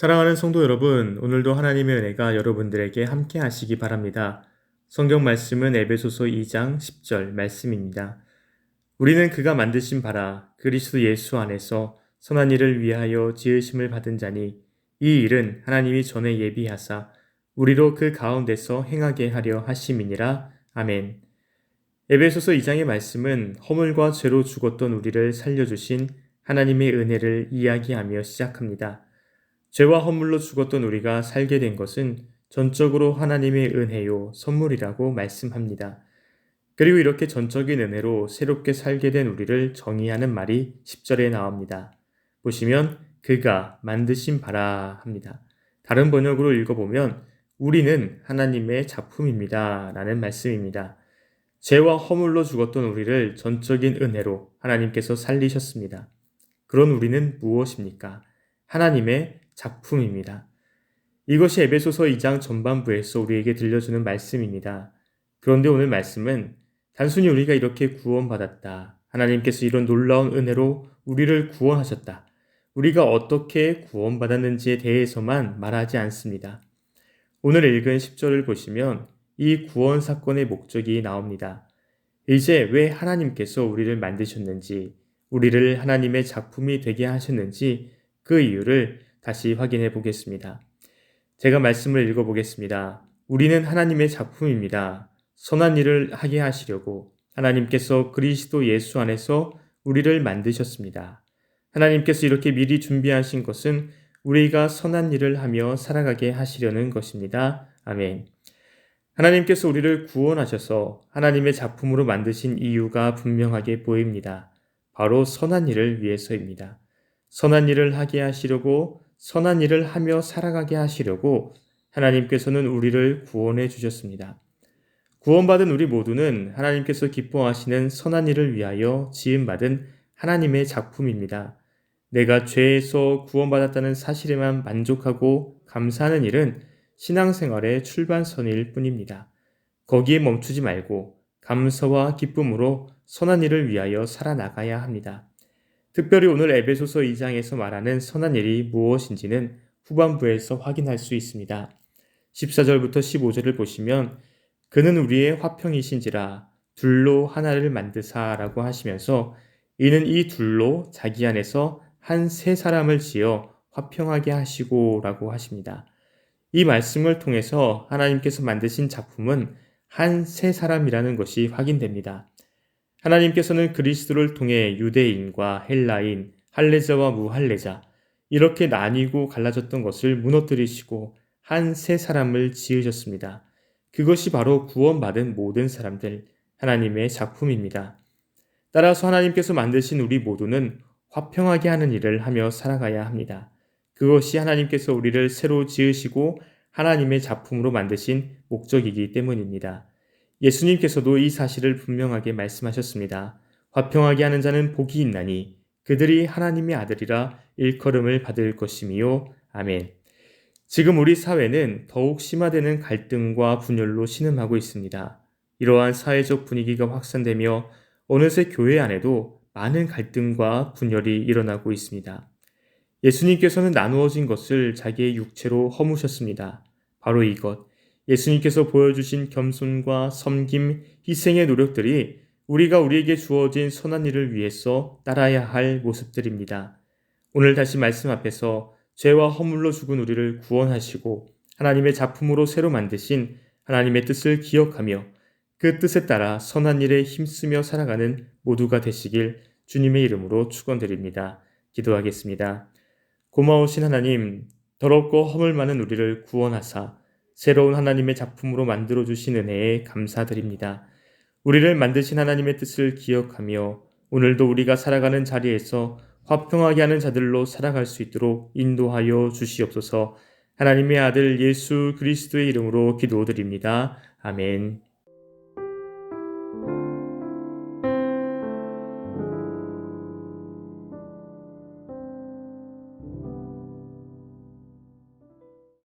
사랑하는 성도 여러분, 오늘도 하나님의 은혜가 여러분들에게 함께 하시기 바랍니다. 성경 말씀은 에베소서 2장 10절 말씀입니다. 우리는 그가 만드신 바라 그리스도 예수 안에서 선한 일을 위하여 지으심을 받은 자니 이 일은 하나님이 전에 예비하사 우리로 그 가운데서 행하게 하려 하심이니라. 아멘. 에베소서 2장의 말씀은 허물과 죄로 죽었던 우리를 살려주신 하나님의 은혜를 이야기하며 시작합니다. 죄와 허물로 죽었던 우리가 살게 된 것은 전적으로 하나님의 은혜요, 선물이라고 말씀합니다. 그리고 이렇게 전적인 은혜로 새롭게 살게 된 우리를 정의하는 말이 10절에 나옵니다. 보시면 그가 만드신 바라 합니다. 다른 번역으로 읽어보면 우리는 하나님의 작품입니다. 라는 말씀입니다. 죄와 허물로 죽었던 우리를 전적인 은혜로 하나님께서 살리셨습니다. 그런 우리는 무엇입니까? 하나님의 작품입니다. 이것이 에베소서 2장 전반부에서 우리에게 들려주는 말씀입니다. 그런데 오늘 말씀은 단순히 우리가 이렇게 구원받았다. 하나님께서 이런 놀라운 은혜로 우리를 구원하셨다. 우리가 어떻게 구원받았는지에 대해서만 말하지 않습니다. 오늘 읽은 10절을 보시면 이 구원 사건의 목적이 나옵니다. 이제 왜 하나님께서 우리를 만드셨는지, 우리를 하나님의 작품이 되게 하셨는지 그 이유를 다시 확인해 보겠습니다. 제가 말씀을 읽어 보겠습니다. 우리는 하나님의 작품입니다. 선한 일을 하게 하시려고 하나님께서 그리스도 예수 안에서 우리를 만드셨습니다. 하나님께서 이렇게 미리 준비하신 것은 우리가 선한 일을 하며 살아가게 하시려는 것입니다. 아멘. 하나님께서 우리를 구원하셔서 하나님의 작품으로 만드신 이유가 분명하게 보입니다. 바로 선한 일을 위해서입니다. 선한 일을 하게 하시려고 선한 일을 하며 살아가게 하시려고 하나님께서는 우리를 구원해 주셨습니다. 구원받은 우리 모두는 하나님께서 기뻐하시는 선한 일을 위하여 지음받은 하나님의 작품입니다. 내가 죄에서 구원받았다는 사실에만 만족하고 감사하는 일은 신앙생활의 출발선일 뿐입니다. 거기에 멈추지 말고 감사와 기쁨으로 선한 일을 위하여 살아나가야 합니다. 특별히 오늘 에베소서 2장에서 말하는 선한 일이 무엇인지는 후반부에서 확인할 수 있습니다. 14절부터 15절을 보시면 그는 우리의 화평이신지라 둘로 하나를 만드사라고 하시면서 이는 이 둘로 자기 안에서 한 세 사람을 지어 화평하게 하시고라고 하십니다. 이 말씀을 통해서 하나님께서 만드신 작품은 한 세 사람이라는 것이 확인됩니다. 하나님께서는 그리스도를 통해 유대인과 헬라인, 할례자와 무할례자 이렇게 나뉘고 갈라졌던 것을 무너뜨리시고 한 세 사람을 지으셨습니다. 그것이 바로 구원받은 모든 사람들 하나님의 작품입니다. 따라서 하나님께서 만드신 우리 모두는 화평하게 하는 일을 하며 살아가야 합니다. 그것이 하나님께서 우리를 새로 지으시고 하나님의 작품으로 만드신 목적이기 때문입니다. 예수님께서도 이 사실을 분명하게 말씀하셨습니다. 화평하게 하는 자는 복이 있나니 그들이 하나님의 아들이라 일컬음을 받을 것이미요. 아멘. 지금 우리 사회는 더욱 심화되는 갈등과 분열로 신음하고 있습니다. 이러한 사회적 분위기가 확산되며 어느새 교회 안에도 많은 갈등과 분열이 일어나고 있습니다. 예수님께서는 나누어진 것을 자기의 육체로 허무셨습니다. 바로 이것, 예수님께서 보여주신 겸손과 섬김, 희생의 노력들이 우리가 우리에게 주어진 선한 일을 위해서 따라야 할 모습들입니다. 오늘 다시 말씀 앞에서 죄와 허물로 죽은 우리를 구원하시고 하나님의 작품으로 새로 만드신 하나님의 뜻을 기억하며 그 뜻에 따라 선한 일에 힘쓰며 살아가는 모두가 되시길 주님의 이름으로 축원드립니다. 기도하겠습니다. 고마우신 하나님, 더럽고 허물 많은 우리를 구원하사 새로운 하나님의 작품으로 만들어 주신 은혜에 감사드립니다. 우리를 만드신 하나님의 뜻을 기억하며 오늘도 우리가 살아가는 자리에서 화평하게 하는 자들로 살아갈 수 있도록 인도하여 주시옵소서. 하나님의 아들 예수 그리스도의 이름으로 기도드립니다. 아멘.